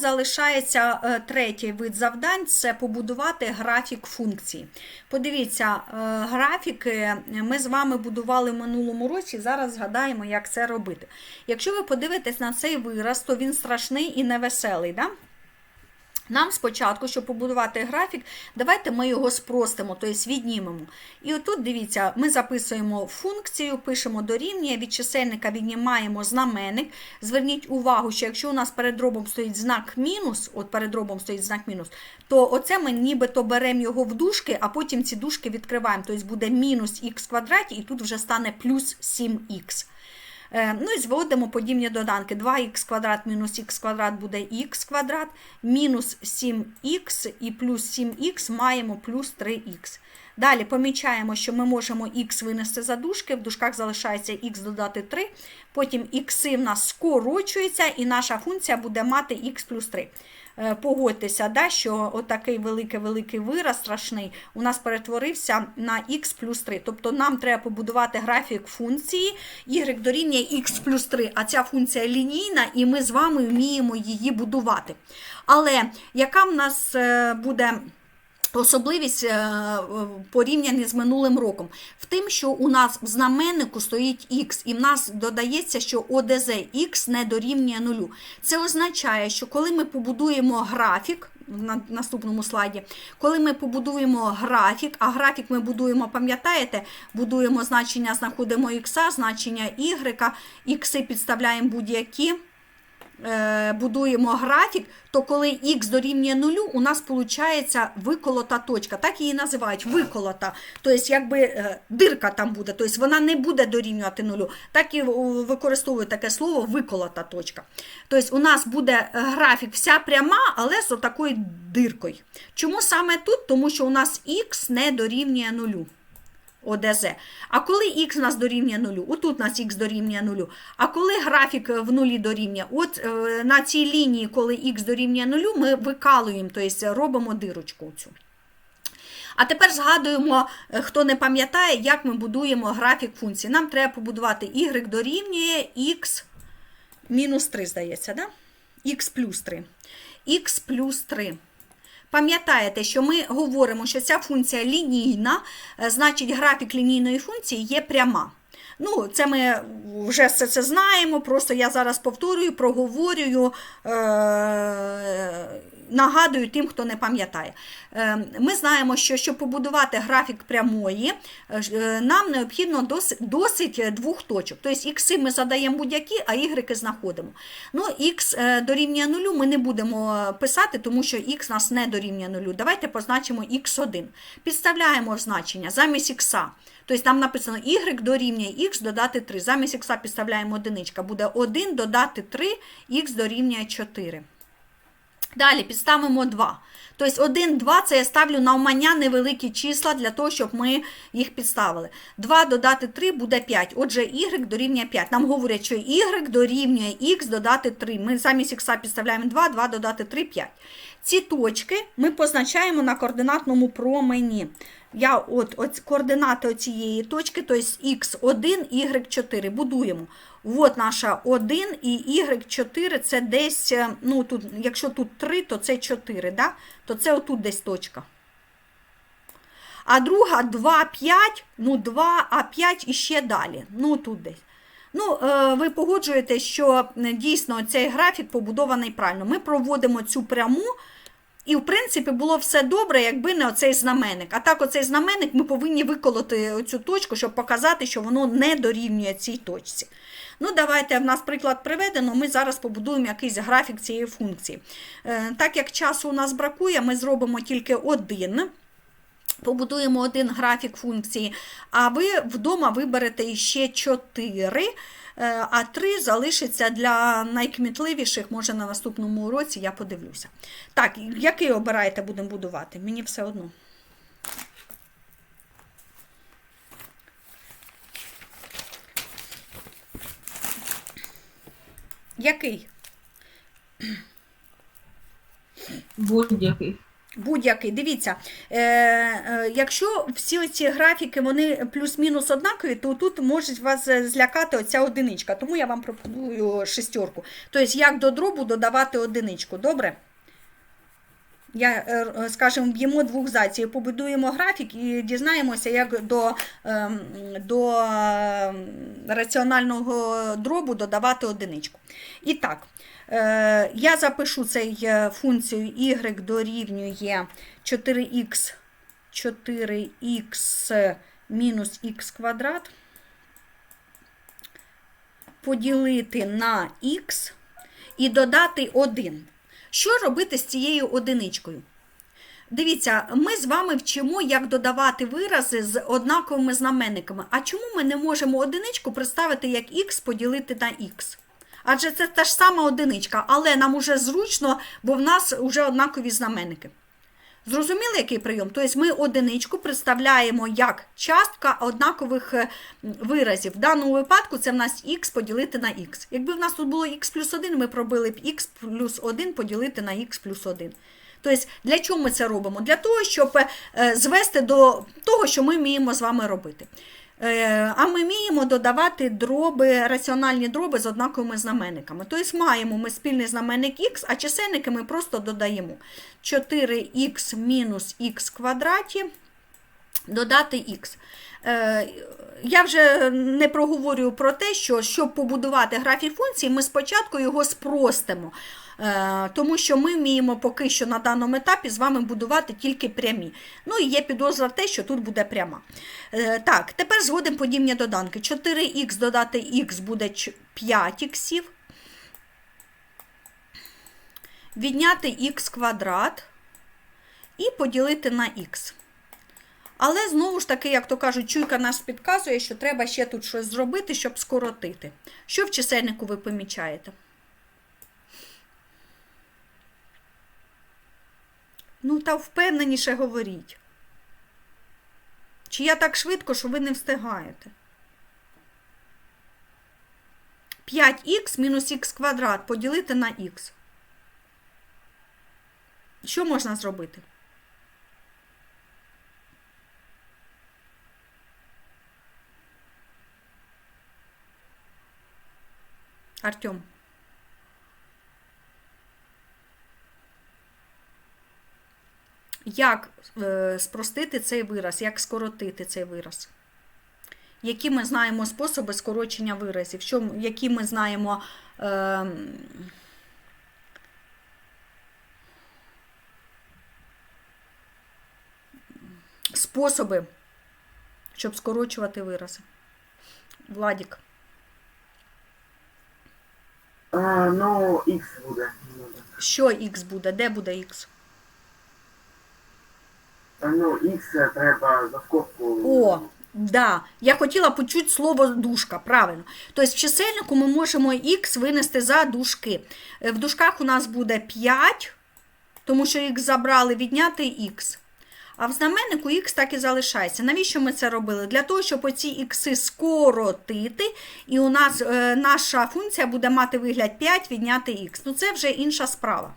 Залишається е, третій вид завдань це побудувати графік функції. Подивіться, е, графіки ми з вами будували в минулому році. Зараз згадаємо, як це робити. Якщо ви подивитесь на цей вираз, то він страшний і невеселий. Да? Нам спочатку, щоб побудувати графік, давайте ми його спростимо, тобто віднімемо. І отут, дивіться, ми записуємо функцію, пишемо дорівнює, від чисельника віднімаємо знаменник. Зверніть увагу, що якщо у нас перед дробом стоїть знак мінус, от перед дробом стоїть знак мінус, то оце ми нібито беремо його в дужки, а потім ці дужки відкриваємо. Тобто буде мінус х квадраті, і тут вже стане плюс 7х. Е, Ну і зводимо подібні доданки. 2х квадрат мінус х квадрат буде х квадрат, мінус 7х і плюс 7х маємо плюс 3х. Далі помічаємо, що ми можемо х винести за дужки, в дужках залишається х додати 3, потім х в нас скорочується, і наша функція буде мати х плюс 3. Е, Погодьтеся, да, що отакий великий-великий вираз страшний у нас перетворився на х плюс 3. Тобто нам треба побудувати графік функції y дорівнює х плюс 3, а ця функція лінійна, і ми з вами вміємо її будувати. Але яка в нас е, буде. Особливість е, порівняні з минулим роком в тим, що у нас в знаменнику стоїть х, і в нас додається, що ОДЗ х не дорівнює нулю. Це означає, що коли ми побудуємо графік, на наступному слайді, коли ми побудуємо графік, а графік ми будуємо, пам'ятаєте, будуємо значення, знаходимо х, значення y, ікси підставляємо будь-які. Е, будуємо графік, то коли х дорівнює нулю, у нас виходить виколота точка. Так її називають виколота. Тобто, якби е, дирка там буде, тобто вона не буде дорівнювати нулю. Так і використовують таке слово виколота точка. Тобто, у нас буде графік вся пряма, але з отакою диркою. Чому саме тут? Тому що у нас х не дорівнює нулю. ОДЗ. А коли х у нас дорівнює нулю, отут у нас х дорівнює нулю. А коли графік в нулі дорівнює, от е, на цій лінії, коли х дорівнює нулю, ми викалуємо, тобто робимо дирочку цю. А тепер згадуємо, е, хто не пам'ятає, як ми будуємо графік функції. Нам треба побудувати y дорівнює х мінус 3, здається, да? х плюс 3. х плюс 3. Пам'ятаєте, що ми говоримо, що ця функція лінійна, е, значить графік лінійної функції є пряма. Ну, Це ми вже все це знаємо, просто я зараз повторюю, проговорюю, е- нагадую тим, хто не пам'ятає. Е ми знаємо, що щоб побудувати графік прямої, е нам необхідно досить, досить двох точок. Тобто ікси ми задаємо будь-які, а ігреки знаходимо. Ну, Х дорівнює нулю ми не будемо писати, тому що х нас не дорівнює нулю. Давайте позначимо х1. Підставляємо значення замість х. Тобто там написано y дорівнює х додати 3. Замість х підставляємо одиничка. Буде 1 додати 3, х дорівнює 4. Далі підставимо 2. Тобто 1, 2 це я ставлю навмання невеликі числа для того, щоб ми їх підставили. 2 додати 3 буде 5. Отже, y дорівнює 5. Нам говорять, що y дорівнює х додати 3. Ми замість х підставляємо 2, 2 додати 3, 5. Ці точки ми позначаємо на координатному промені. Я от, от Координати цієї точки, тобто x1, y4 будуємо. От наша 1 і y4 це десь, ну тут, якщо тут 3, то це 4, да? то це отут десь точка. А друга 2, 5, ну 2, а 5 і ще далі. Ну тут десь. Ну, Ви погоджуєте, що дійсно цей графік побудований правильно. Ми проводимо цю пряму. І, в принципі, було все добре, якби не оцей знаменник. А так, оцей знаменник ми повинні виколоти цю точку, щоб показати, що воно не дорівнює цій точці. Ну, давайте, в нас приклад приведено, ми зараз побудуємо якийсь графік цієї функції. Е, так як часу у нас бракує, ми зробимо тільки один. Побудуємо один графік функції, а ви вдома виберете ще 4. Е, а 3 залишиться для найкмітливіших, може на наступному уроці я подивлюся. Так, який обираєте, будемо будувати? Мені все одно. Який? Будь-який. Будь-який, дивіться, е, е, якщо всі ці графіки вони плюс-мінус однакові, то тут може вас е, злякати оця одиничка. Тому я вам пропоную шестерку. Тобто, як до дробу додавати одиничку, добре? Я, е, скажімо, вб'ємо двох зайців, побудуємо графік і дізнаємося, як до, ем, до ем, раціонального дробу додавати одиничку. І так, е, я запишу цей е, функцію y дорівнює 4х 4х мінус х квадрат поділити на х і додати 1. Що робити з цією одиничкою? Дивіться, ми з вами вчимо, як додавати вирази з однаковими знаменниками. А чому ми не можемо одиничку представити як х поділити на х? Адже це та ж сама одиничка, але нам уже зручно, бо в нас вже однакові знаменники. Зрозуміли, який прийом? Тобто ми одиничку представляємо як частка однакових е, виразів. В даному випадку це в нас х поділити на х. Якби в нас тут було х плюс 1, ми пробили б х плюс 1 поділити на х плюс 1. Тобто, для чого ми це робимо? Для того, щоб е, звести до того, що ми вміємо з вами робити. Е, а ми вміємо додавати дроби, раціональні дроби з однаковими знаменниками. Тобто маємо ми спільний знаменник х, а чисельники ми просто додаємо 4х мінус х квадраті додати х. Е, я вже не проговорюю про те, що щоб побудувати графік функції, ми спочатку його спростимо. Е, тому що ми вміємо поки що на даному етапі з вами будувати тільки прямі. Ну і є підозра в те, що тут буде пряма. Е, так, тепер згодом подібні доданки. 4х додати х буде 5х. Відняти х квадрат і поділити на х. Але знову ж таки, як то кажуть, чуйка нас підказує, що треба ще тут щось зробити, щоб скоротити. Що в чисельнику ви помічаєте? Ну, та впевненіше говоріть. Чи я так швидко, що ви не встигаєте? 5х мінус х квадрат поділити на х. Що можна зробити? Артем. Як е, спростити цей вираз, як скоротити цей вираз? Які ми знаємо способи скорочення виразів? Що, Які ми знаємо е, способи, щоб скорочувати вирази? Владік. А, ну, Х буде. Що х буде? Де буде х? Ну, Х треба за скобку. О, да. Я хотіла почути слово дужка, правильно. Тобто в чисельнику ми можемо х винести за дужки. Е, В дужках у нас буде 5, тому що х забрали, відняти х. А в знаменнику х так і залишається. Навіщо ми це робили? Для того, щоб оці ікси скоротити, і у нас е, наша функція буде мати вигляд 5 відняти х. Ну це вже інша справа.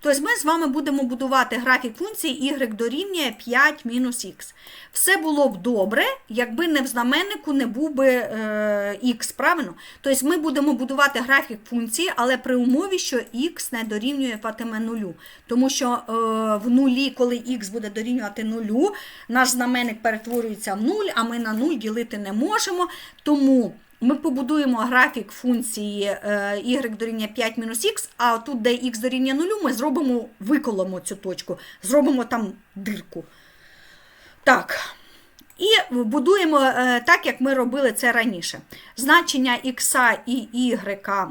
Тобто ми з вами будемо будувати графік функції y дорівнює 5 мінус х. Все було б добре, якби не в знаменнику не був би е, х, правильно? Тобто ми будемо будувати графік функції, але при умові, що х не дорівнює фатиме нулю. Тому що е, в нулі, коли х буде дорівнювати нулю, наш знаменник перетворюється в нуль, а ми на нуль ділити не можемо. Тому ми побудуємо графік функції е, y дорівнює 5 мінус х, а тут, де х дорівнює 0, ми зробимо, виколимо цю точку, зробимо там дирку. Так. І будуємо е, так, як ми робили це раніше. Значення х і y.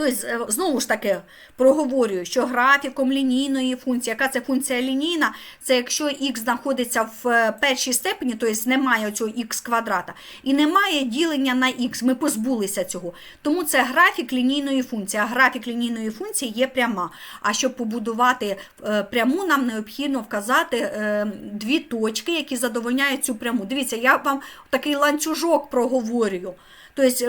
Тобто, знову ж таки, проговорюю, що графіком лінійної функції, яка це функція лінійна, це якщо х знаходиться в е, першій степені, тобто немає цього х квадрата, і немає ділення на х, ми позбулися цього. Тому це графік лінійної функції. А графік лінійної функції є пряма. А щоб побудувати е, пряму, нам необхідно вказати дві точки, які задовольняють цю пряму. Дивіться, я вам такий ланцюжок проговорюю. Тобто,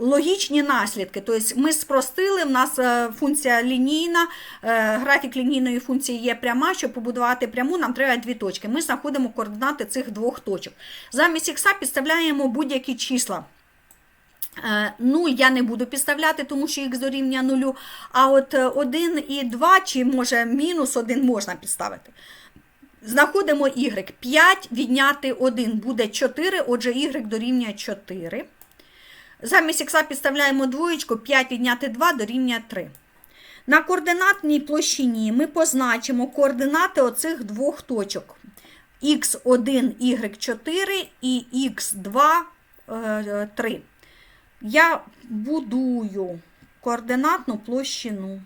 логічні наслідки. Тобто ми спростили, в нас е, функція лінійна, е, графік лінійної функції є пряма. Щоб побудувати пряму, нам треба дві точки. Ми знаходимо координати цих двох точок. Замість х підставляємо будь-які числа. Е, 0 я не буду підставляти, тому що х дорівнює 0, а от 1 і 2, чи може мінус 1 можна підставити. Знаходимо y. 5 відняти 1 буде 4, отже, y дорівнює 4. Замість х підставляємо двоєчку, 5 відняти 2 дорівнює 3. На координатній площині ми позначимо координати оцих двох точок. х1, y4 і х2, е, 3. Я будую координатну площину.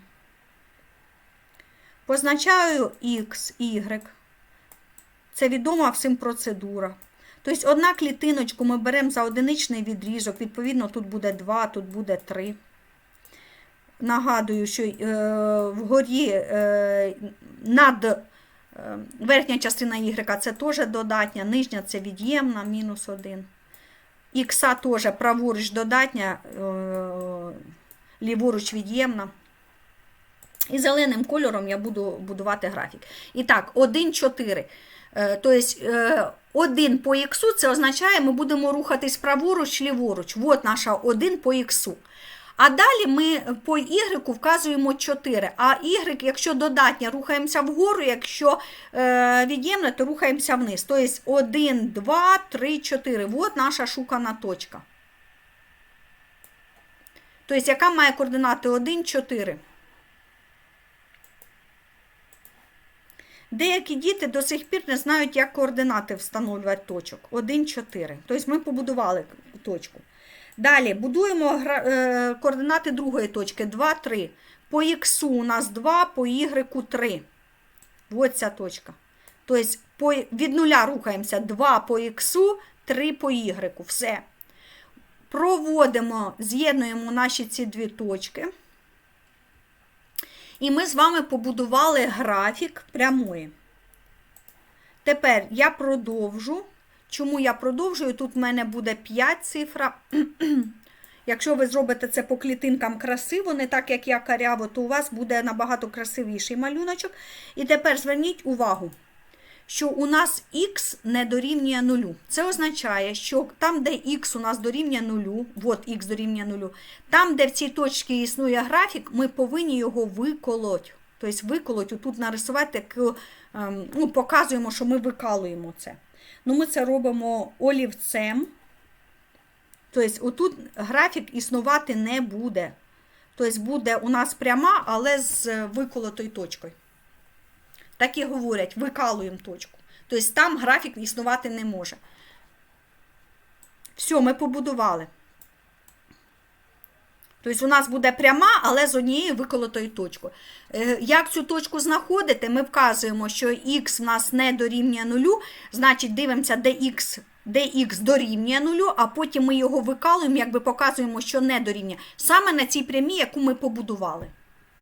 Позначаю x, y. Це відома всім процедура. Тобто одна клітиночку ми беремо за одиничний відрізок, відповідно, тут буде 2, тут буде 3. Нагадую, що е, вгорі е, над е, верхня частина y це теж додатня, нижня це від'ємна, мінус 1. Ікса теж праворуч додатня, ліворуч від'ємна. І зеленим кольором я буду будувати графік. І так, 1, 4. Е, Тобто 1 по х це означає, ми будемо рухатись праворуч, ліворуч. От наша 1 по х. А далі ми по y вказуємо 4. А y, якщо додатня, рухаємося вгору, якщо е, від'ємне, то рухаємося вниз. Тобто 1, 2, 3, 4. От наша шукана точка. Тобто, яка має координати 1, 4. Деякі діти до сих пір не знають, як координати встановлювати точок. 1, 4. Тобто ми побудували точку. Далі будуємо е, координати другої точки 2, 3. По х у нас 2, по y 3. Ось ця точка. Тобто від нуля рухаємося 2 по х, 3 по y. Все. Проводимо, з'єднуємо наші ці дві точки. І ми з вами побудували графік прямої. Тепер я продовжу. Чому я продовжую? Тут в мене буде 5 цифра. Якщо ви зробите це по клітинкам красиво, не так, як я каряво, то у вас буде набагато красивіший малюночок. І тепер зверніть увагу, що у нас х не дорівнює нулю. Це означає, що там, де х у нас дорівнює нулю, от х дорівнює нулю, там, де в цій точці існує графік, ми повинні його виколоть. Тобто виколоть, тут нарисувати, ем, ну, показуємо, що ми викалуємо це. Ну, ми це робимо олівцем. Тобто, отут графік існувати не буде. Тобто, буде у нас пряма, але з виколотою точкою. Так і говорять, викалуємо точку. Тобто там графік існувати не може. Все, ми побудували. Тобто у нас буде пряма, але з однією виколотою точкою. Е, Як цю точку знаходити, ми вказуємо, що х в нас не дорівнює нулю, значить дивимося, де х, де х дорівнює нулю, а потім ми його викалуємо, якби показуємо, що не дорівнює. Саме на цій прямій, яку ми побудували.